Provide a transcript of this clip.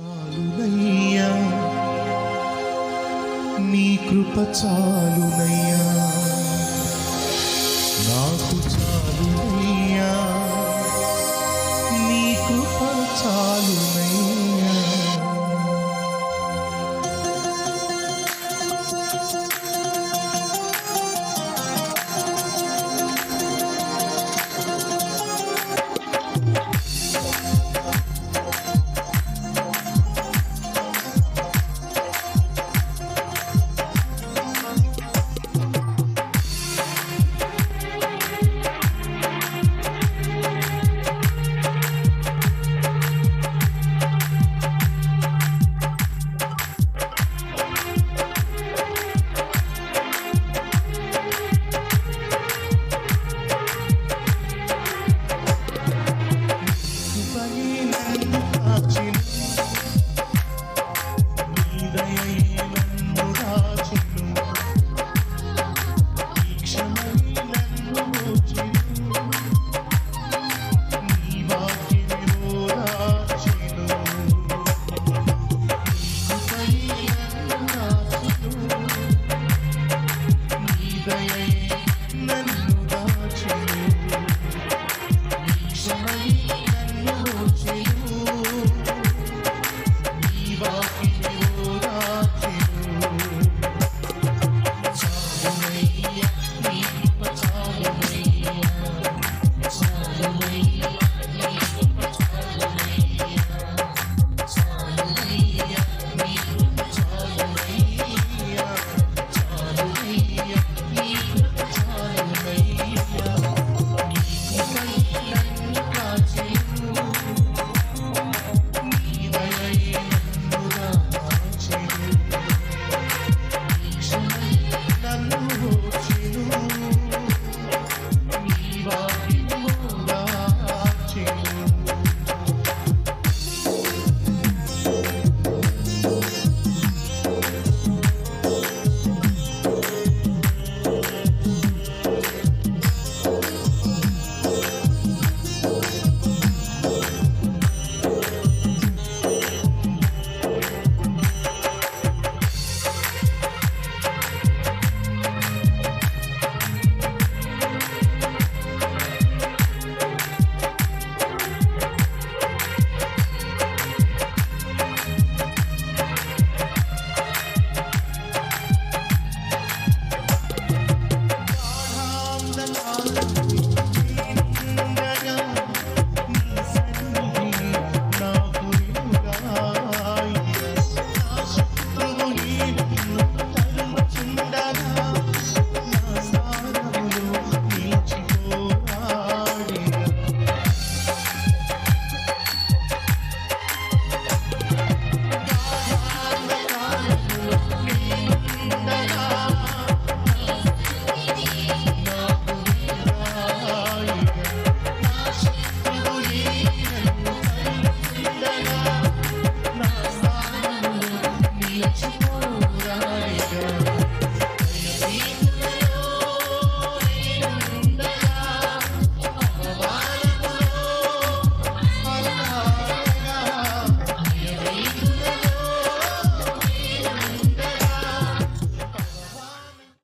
చాలునయ్యా. నీ కృప చాలునయ్యా. నాకు చాలునయ్యా. నీ కృప చాలునయ్యా. Amen. much.